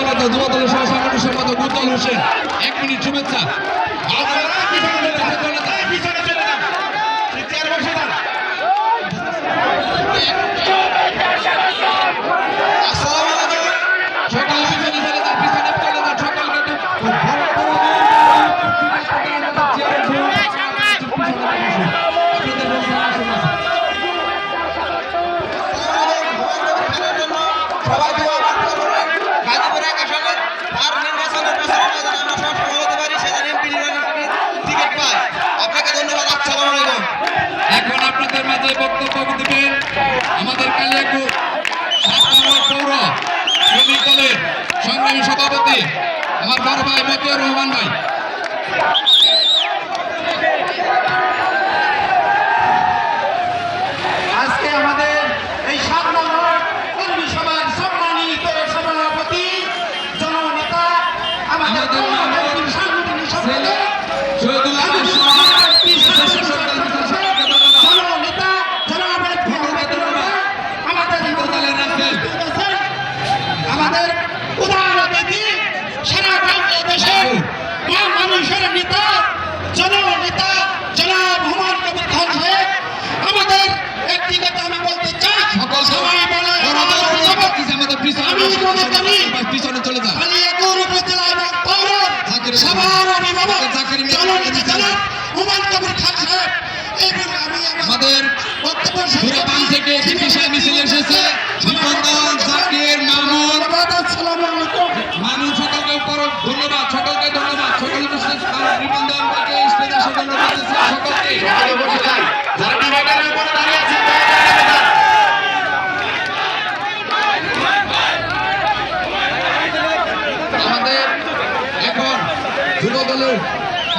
নেতা যুব দলের সহ সাংগঠনিক সম্পাদক উজ্জ্বল হোসেন এক মিনিট শুভেচ্ছা। রহমান ভাই। আজকে আমাদের এই সাত নম্বর কর্মী সভাপতি জননেতা আমাদের আমাদের নেতা জননেতা জনাব হুমায়ুন কবির খান সাহেব আমাদের একটি কথা আমি বলতে চাই। সকল সবাই বলে পিছনে চলে যান সবার অভিভাবক জননেতা জনাব হুমায়ুন কবির খান সাহেব। আমাদের বক্তব্য থেকে মিছিল এসেছে।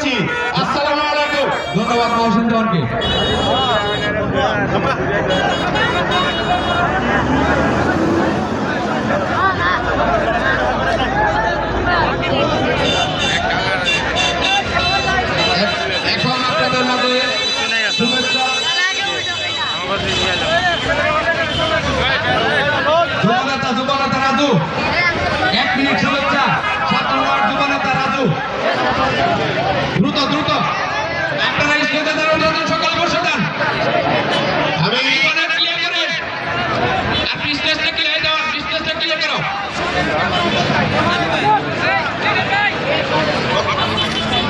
করছি আসসালামু আলাইকুম। ধন্যবাদ মহসিন দেওয়ানকে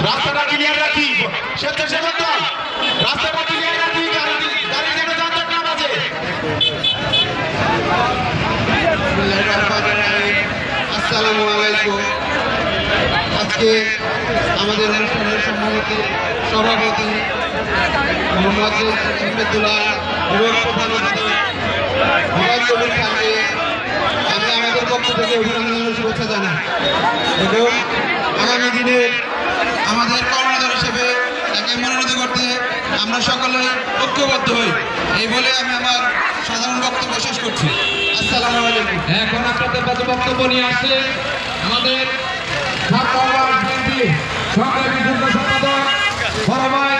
রাস্তাটা ক্লিয়ার রাখি। স্বেচ্ছাসেবক দল রাস্তাটা ক্লিয়ার আজকে আমাদের অনুষ্ঠানের সভাপতি সভাপতি মোহাম্মদ আহমেদুল্লাহ এবং প্রধান অতিথি মোহাম্মদ কবির খানকে আমি আমাদের পক্ষ থেকে অভিনন্দন, শুভেচ্ছা জানাই। এবং আগামী দিনে আমাদের কর্মধার হিসেবে তাকে মনোনীত করতে আমরা সকলে ঐক্যবদ্ধ হই। এই বলে আমি আমার সাধারণ বক্তব্য শেষ করছি। আসসালামু আলাইকুম। এখন আপনাদের কাছে বক্তব্য নিয়ে আসছে আমাদের সরকারি যুগ্ম সম্পাদক, বড় ভাই